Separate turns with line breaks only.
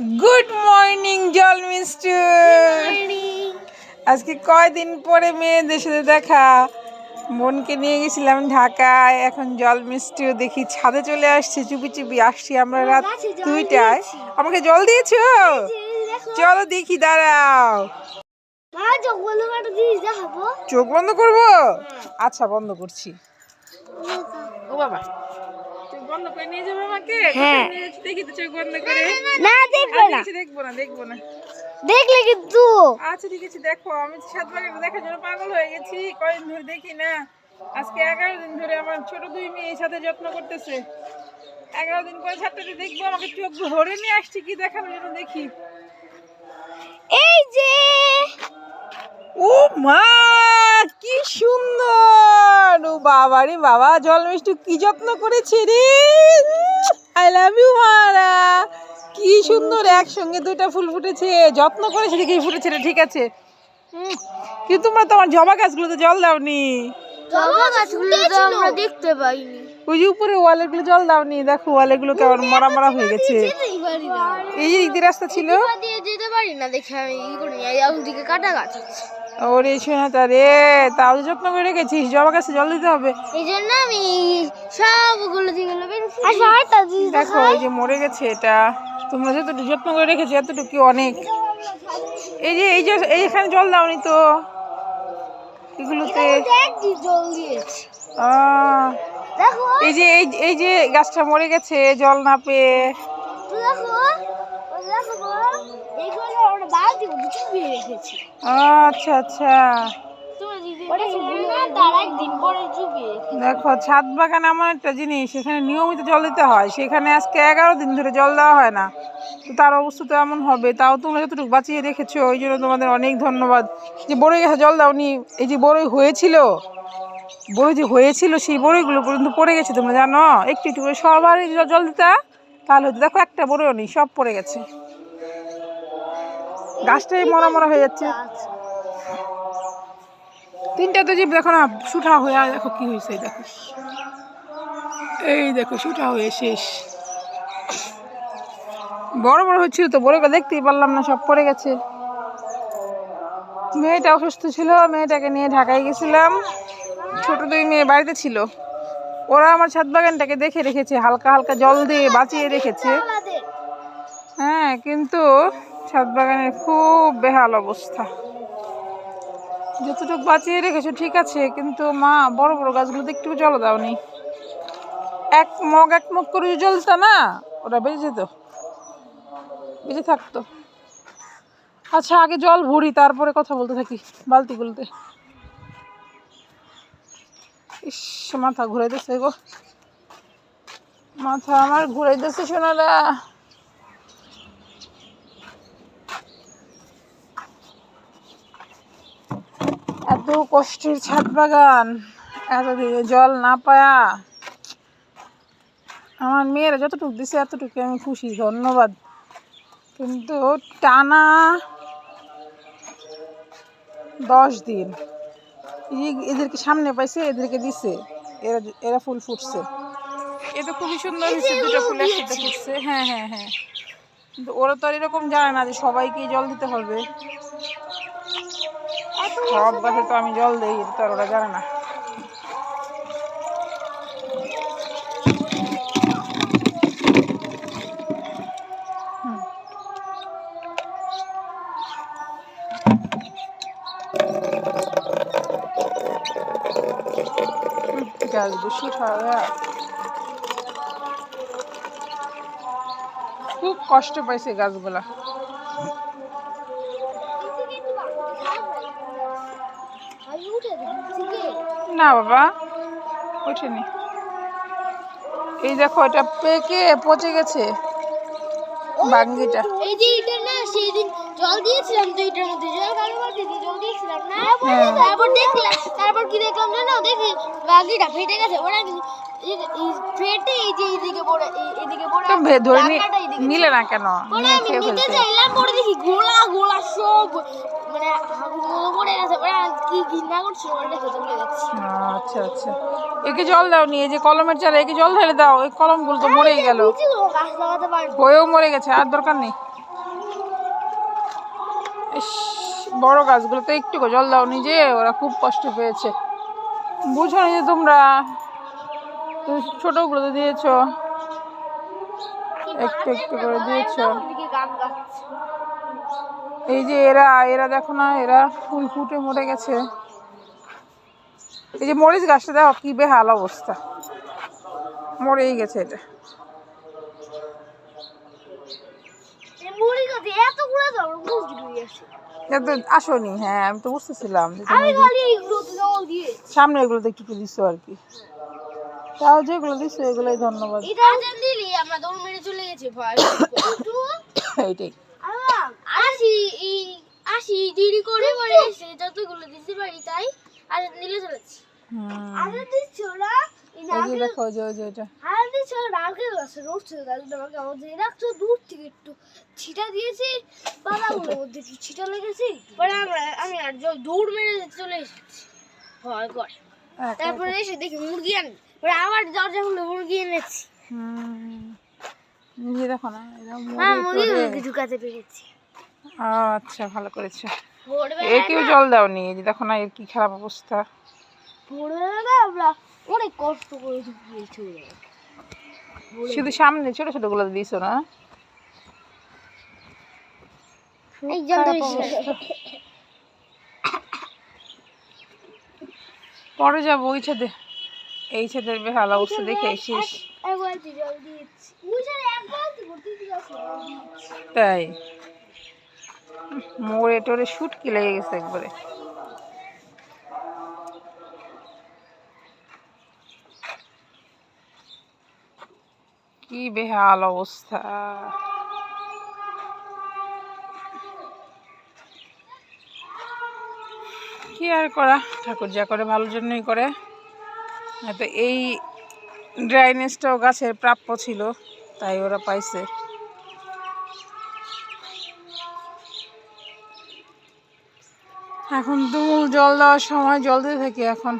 Good morning জল মিস্টু আজকে কয়দিন পরে মেয়েদের সাথে দেখা? বোনকে নিয়ে গেছিলাম ঢাকায় এখন জল মিষ্টি দেখি ছাদে চলে আসছে চুপি চুপি আসছি আমরা রাত দুইটায়। আমাকে জল দিয়েছ? চলো দেখি দাঁড়াও। চোখ বন্ধ করব? আচ্ছা বন্ধ করছি। ও বাবা। বন্ধ করে নিয়ে যাবে আমাকে?
হ্যাঁ।
দেখি তো চোখ বন্ধ করে।
না দেখবে
আচ্ছা,
না।
দেখব না দেখব না।
দেখলে কিন্তু।
আচ্ছা ঠিক আছে দেখো আমি সাত বাগান দেখার জন্য পাগল হয়ে গেছি। কয়েকদিন ধরে দেখি না। আজকে এগারো দিন ধরে আমার ছোট দুই মেয়ে সাথে যত্ন করতেছে। এগারো দিন পরে ছাত্রটি দেখব আমাকে চোখ ধরে নিয়ে আসছি কি দেখানোর জন্য দেখি।
এই যে।
ও মা! কি সুন্দর। ও বাবা রে বাবা জল মিষ্টি কি যত্ন করেছে রে। আই লাভ ইউ মারা। কি সুন্দর একসঙ্গে দুইটা ফুল ফুটেছে। যত্ন করেছে দেখি ফুটেছে রে ঠিক আছে। কিন্তু তোমরা তোমার জবা গাছগুলোতে জল দাওনি।
জবা গাছগুলো তো আমরা দেখতে পাইনি।
ওই যে উপরে ওয়ালেরগুলো জল দাওনি দেখো ওয়ালেরগুলো কেমন মরা মরা হয়ে গেছে। এই যে রাস্তা ছিল।
দিয়ে যেতে পারি না দেখে আমি ই করি এই দিকে কাটা গাছ আছে।
ওরে শোনা রে তাও যত্ন করে রেখেছিস? জবা গাছে জল দিতে হবে।
এই জন্য আমি সবগুলো জিনিস
দেখো এই যে মরে গেছে এটা তোমরা যতটুকু যত্ন করে রেখেছো এতটুকু অনেক। এই যে এই যে এইখানে জল দাওনি তো। এগুলোতে
জল দিয়েছি।
এই যে এই এই যে গাছটা মরে গেছে জল না পেয়ে। আচ্ছা আচ্ছা।
না
দেখো, ছাদ বাগান এমন একটা জিনিস সেখানে নিয়মিত জল দিতে হয়। সেখানে আজকে এগারো দিন ধরে জল দেওয়া হয় না। তো তার অবস্থা তো এমন হবে। তাও তোমরা যতটুকু বাঁচিয়ে রেখেছো, ওই জন্য তোমাদের অনেক ধন্যবাদ। যে বড়ই গাছে জল দাও দাওনি, এই যে বড়ই হয়েছিল, বড়ই যে হয়েছিল, সেই বড়ইগুলো পর্যন্ত পড়ে গেছে তোমরা জানো? একটু একটু করে সবারই জল দিতা তাহলে হতো দেখো একটা বড়ইও নেই সব পড়ে গেছে। গাছটাই মরা মরা হয়ে যাচ্ছে। তিনটা তো জীব দেখো না, সুঠা হয়ে দেখো কি হয়েছে দেখো। এই দেখো, সুঠা হয়ে শেষ। বড় বড় হচ্ছিল তো বড় দেখতেই পারলাম না, সব পড়ে গেছে। মেয়েটা অসুস্থ ছিল, মেয়েটাকে নিয়ে ঢাকায় গেছিলাম। ছোট দুই মেয়ে বাড়িতে ছিল। ওরা আমার ছাদ বাগানটাকে দেখে রেখেছে, হালকা হালকা জল দিয়ে বাঁচিয়ে রেখেছে। হ্যাঁ কিন্তু ছাদ বাগানের খুব বেহাল অবস্থা। যতটুকু বাঁচিয়ে রেখেছো, ঠিক আছে, কিন্তু মা, বড় বড় গাছগুলোতে একটু জল দাওনি। এক মগ এক মগ করে যদি জল না, ওরা বেঁচে যেত। বেঁচে থাকতো। আচ্ছা আগে জল ভরি, তারপরে কথা বলতে থাকি, বালতিগুলোতে। ইস, মাথা ঘুরাইতেছে গো। মাথা আমার ঘুরাইতেছে, সোনারা। এত কষ্টের ছাদ বাগান, এতদিনে জল না পায়া। আমার মেয়েরা যতটুকু দিছে, এতটুকু আমি খুশি, ধন্যবাদ। কিন্তু টানা দশ দিন। এদেরকে সামনে পাইছে এদেরকে দিছে। এরা এরা ফুল ফুটছে। এ তো খুবই সুন্দর হয়েছে দুটো ফুল একসাথে ফুটছে। হ্যাঁ হ্যাঁ হ্যাঁ। কিন্তু ওরা তো আর এরকম জানে না যে সবাইকে জল দিতে হবে। সব গাছে তো আমি জল দিই এটা তো আর ওরা জানে না। হুম, গাছ বেশি খাওয়া খুব কষ্ট পাইছে গাছগুলা। না বাবা ওঠেনি। এই দেখো এটা পেকে পচে গেছে। বাঙ্গিটা।
এই যে এটা না সেই দিন জল দিয়েছিলাম তো এটার মধ্যে। জল বালতি জল দিয়েছিলাম। না
হ্যাঁ।
তারপর দেখলাম তারপর কি দেখলাম জানো? দেখি ফেটে গেছে। ওরা কি- এই- এই ফেটে এই যে এইদিকে পড়ে এই- পড়ে
ধরে নি-
ঢাকাটা এইদিকে
নিলে না কেন?
পরে
নিয়ে
আমি নিতে চাইলাম পরে দেখি গোলা গোলা সব মানে হাগুর পড়ে গেছে ওরা কি ঘৃণা করছিল ওটা খেতে চলে যাচ্ছে
আচ্ছা আচ্ছা একে জল দাও নি এই যে কলমের চারা একে জল ঢেলে দাও এই কলমগুলো তো মরেই গেল হয়েও মরে গেছে আর দরকার নেই ইস, বড় গাছগুলোতে একটু জল দাও নিজে ওরা খুব কষ্ট পেয়েছে। বুঝো নি যে তোমরা তুমি ছোটগুলো তো দিয়েছ একটু একটু করে দিয়েছ। এই যে এরা এরা দেখো না এরা ফুল ফুটে মরে গেছে। এই যে মরিচ গাছটা দেখো কি বেহাল অবস্থা। মরেই গেছে এটা
এই মুড়ি গাছে এতগুলো জল বুঝতে পেরেছি
এত আসনি হ্যাঁ আমি তো বুঝতেছিলাম সামনে এগুলোতে একটু একটু দিচ্ছ আর কি। তাও যেগুলো দিচ্ছ এগুলোই ধন্যবাদ।
এটা দিলি আমরা দৌড় মেরে চলে গেছি ভয়
এইটাই।
আসি এই আসি দেরি করে পরে এসে যতগুলো দিতে পারি তাই আজান দিলে চলেছি। আজান দিচ্ছ না?
যে দেখো ওই যে ওই যে এটা
নারকেল গাছে তাহলে আমাকে আমাদের রাখছো দূর থেকে একটু ছিটা দিয়েছি পাতাগুলোর মধ্যে ছিটা লেগেছে পরে আমরা আমি আর জল দৌড় মেরে চলে এসেছি ভয় করে তারপরে এসে দেখি মুরগি আনি পরে আবার দরজা খুলে মুরগি এনেছি
হুম নিজে দেখো না এরা
হ্যাঁ
মরে
মুরগি ঢুকাতে পেরেছি
আচ্ছা ভালো করেছে
ভোরবেলা
এ কেউ জল দাওনি? দেখো না এর কি খারাপ অবস্থা.
ভোরবেলা আমরা অনেক কষ্ট করে ওরা।
শুধু সামনে ছোট ছোটগুলো দিছো না। পরে যাব ওই ছাদে। এই ছাদের বেহাল অবস্থা দেখে
দিয়েছি। দিয়েছি
তাই? মোড়ে টোরে শুটকি লেগে গেছে একবারে। কি বেহাল অবস্থা। কি আর করা? ঠাকুর যা করে ভালোর জন্যই করে। হয়তো এই ড্রাইনেসটাও গাছের প্রাপ্য ছিল, তাই ওরা পাইছে। এখন তুমুল জল দেওয়ার সময় জল দিয়ে থাকি এখন।